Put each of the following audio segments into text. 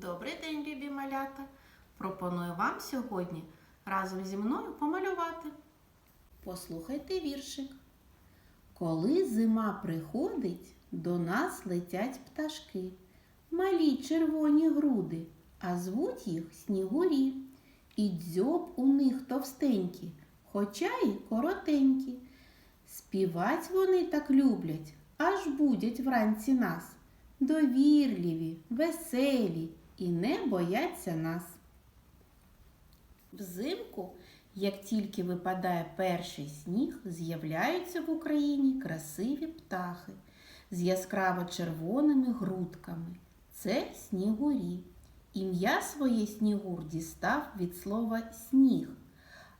Добрий день, любі малята! Пропоную вам сьогодні разом зі мною помалювати. Послухайте віршик. Коли зима приходить, до нас летять пташки, малі червоні груди, а звуть їх снігурі. І дзьоб у них товстенький, хоча й коротенький. Співать вони так люблять, аж будять вранці нас. Довірливі, веселі і не бояться нас. Взимку, як тільки випадає перший сніг, з'являються в Україні красиві птахи з яскраво червоними грудками. Це снігурі. Ім'я своє снігур дістав від слова сніг,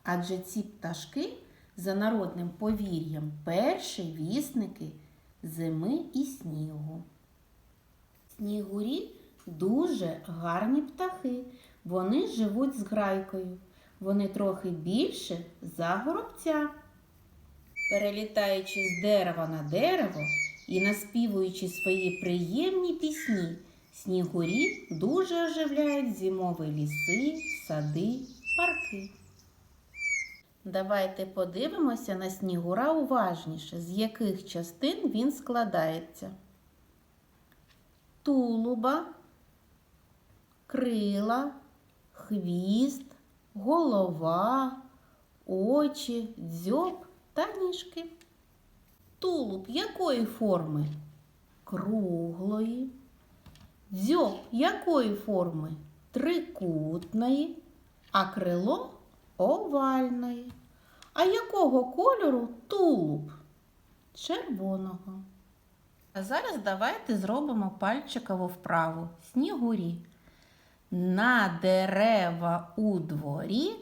адже ці пташки за народним повір'ям перші вісники зими і снігу. Снігурі дуже гарні птахи. Вони живуть з грайкою. Вони трохи більше за горобця. Перелітаючи з дерева на дерево і наспівуючи свої приємні пісні, снігурі дуже оживляють зимові ліси, сади, парки. Давайте подивимося на снігура уважніше, з яких частин він складається тулуба, крила, хвіст, голова, очі, дзьоб та ніжки. Тулуб якої форми? Круглої. Дзьоб якої форми? Трикутної, а крило овальної. А якого кольору тулуб? Червоного. А зараз давайте зробимо пальчикову вправу снігурі. На дерева у дворі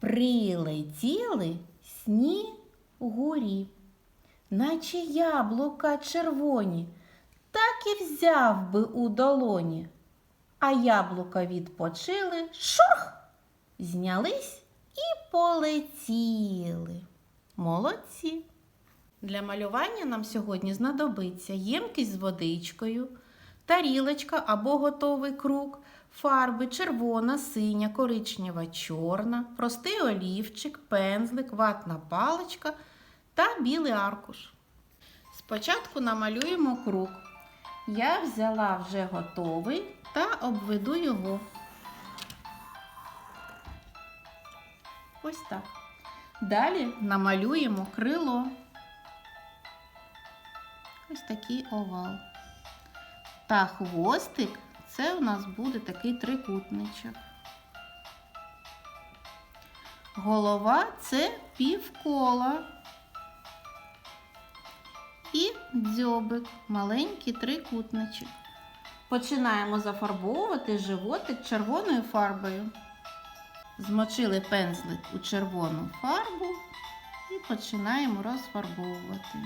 прилетіли снігурі, наче яблука червоні, так і взяв би у долоні. А яблука відпочили, шурх, знялись і полетіли. Молодці! Для малювання нам сьогодні знадобиться ємкість з водичкою, тарілочка або готовий круг, фарби червона, синя, коричнева, чорна, простий олівчик, пензлик, ватна паличка та білий аркуш. Спочатку намалюємо круг. Я взяла вже готовий та обведу його. Ось так. Далі намалюємо крило. Ось такий овал. Та хвостик це у нас буде такий трикутничок. Голова це півкола. І дзьобик, маленький трикутничок. Починаємо зафарбовувати животик червоною фарбою. Змочили пензлик у червону фарбу і починаємо розфарбовувати.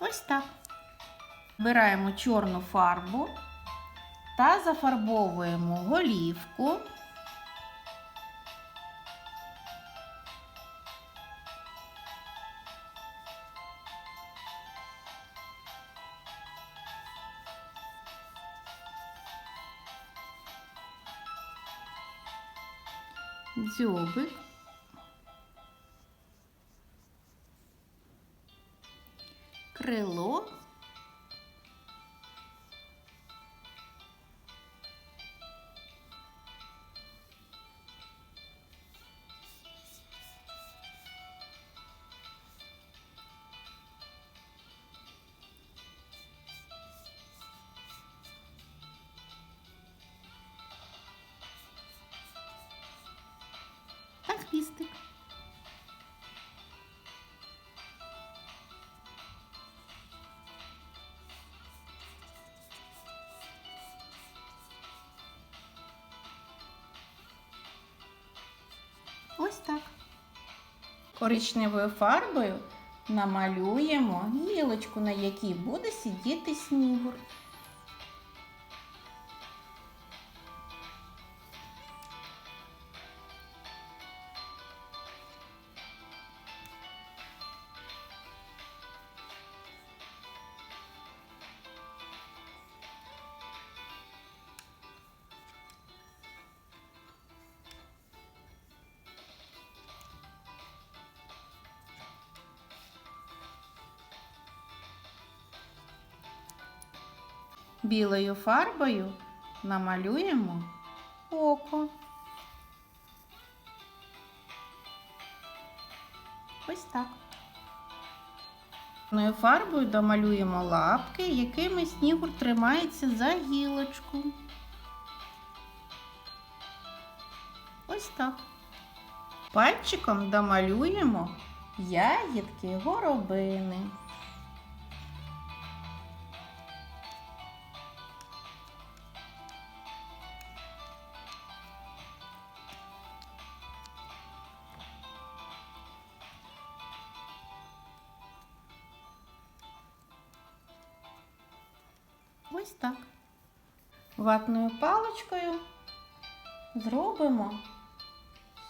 Ось так. Бераємо чорну фарбу та зафарбовуємо голівку. Дзьобик. Крило. Та хвістик. Коричневою фарбою намалюємо гілочку, на якій буде сидіти снігур. Білою фарбою намалюємо око. Ось так. Чорною фарбою домалюємо лапки, якими снігур тримається за гілочку. Ось так. Пальчиком домалюємо ягідки горобини. Ось так. Ватною паличкою зробимо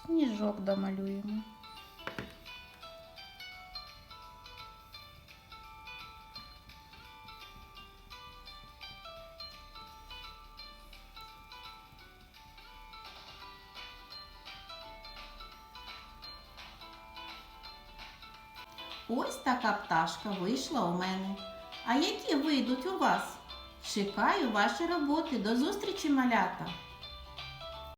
сніжок домалюємо. Ось така пташка вийшла у мене. А які вийдуть у вас? Чекаю ваші роботи. До зустрічі, малята!